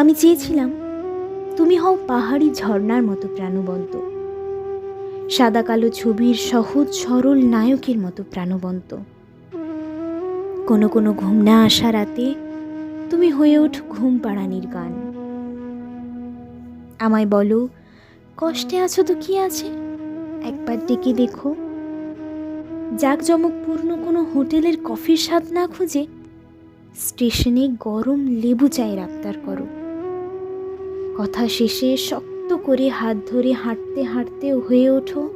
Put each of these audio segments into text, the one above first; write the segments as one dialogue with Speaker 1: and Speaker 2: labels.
Speaker 1: আমি চেয়েছিলাম, তুমি হও পাহাড়ি ঝর্ণার মতো প্রাণবন্ত। সাদা কালো ছবির সহজ, সরল নায়কের মতো প্রাণবন্ত। কোনো কোনো ঘুম না আসা রাতে তুমি হয়ে ওঠ ঘুম পাড়ানির গান। আমায় বলো, কষ্টে আছো তো কি আছে? একবার ডেকে দেখো। জাঁকজমকপূর্ণ কোনো হোটেলের কফির স্বাদ না খুঁজে স্টেশনে গরম লেবু চাই রাখতার করো। কথা শেষে শক্ত করে হাত ধরে হাঁটতে হাঁটতে হয়ে ওঠো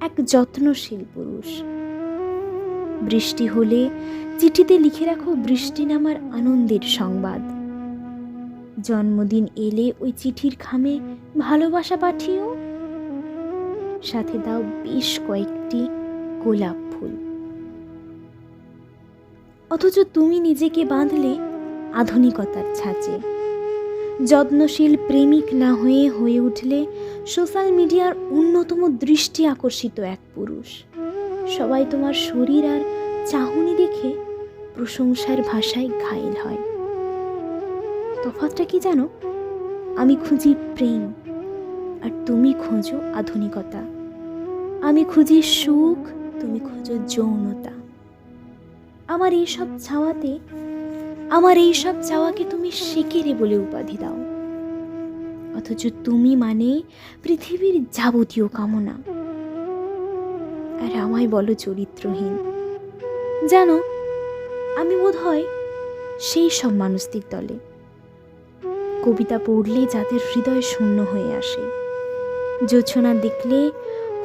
Speaker 1: এক যত্নশীল পুরুষ। বৃষ্টি হলে চিঠিতে লিখে রাখো বৃষ্টি নামার আনন্দের সংবাদ। জন্মদিন এলে ওই চিঠির খামে ভালোবাসা পাঠিও। সাথে দাও বেশ কয়েকটি গোলাপ ফুল। অথচ তুমি নিজেকে বাঁধলে আধুনিকতার ছাঁচে। যত্নশীল প্রেমিক না হয়ে হয়ে উঠলে সোশ্যাল মিডিয়ার অন্যতম দৃষ্টি আকর্ষিত এক পুরুষ। সবাই তোমার শরীর আর চাহনি দেখে প্রশংসার ভাষায় ঘায়েল হয়। তফাৎটা কি জানো? আমি খুঁজি প্রেম, আর তুমি খোঁজো আধুনিকতা। আমি খুঁজি সুখ, তুমি খোঁজো যৌনতা। আমার এইসব ছাওয়াতে আমার এইসব চাওয়াকে তুমি সেকেরে বলে উপাধি দাও। অথচ তুমি মানে পৃথিবীর যাবতীয় কামনা। আর আমায় বলো চরিত্রহীন। জানো, আমি বোধ হয় সেই সব মানুষদের দলে। কবিতা পড়লে যাদের হৃদয় শূন্য হয়ে আসে। জোছনা দেখলে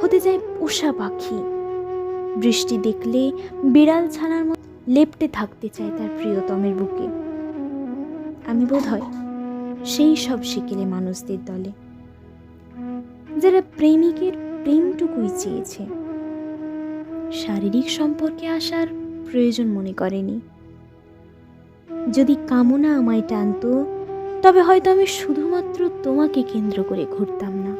Speaker 1: হতে যায় পোষা পাখি। বৃষ্টি দেখলে বিড়াল ছানার মতো লেপটে থাকতে চায় তার প্রিয়তমের বুকে। আমি বোধ হয় সেই সব শিকেলে মানুষদের দলে। যারা প্রেমিকের প্রেমটুকুই চেয়েছে, শারীরিক সম্পর্কে আসার প্রয়োজন মনে করেনি। যদি কামনা আমায় টানতো, তবে হয়তো আমি শুধুমাত্র তোমাকে কেন্দ্র করে ঘুরতাম না।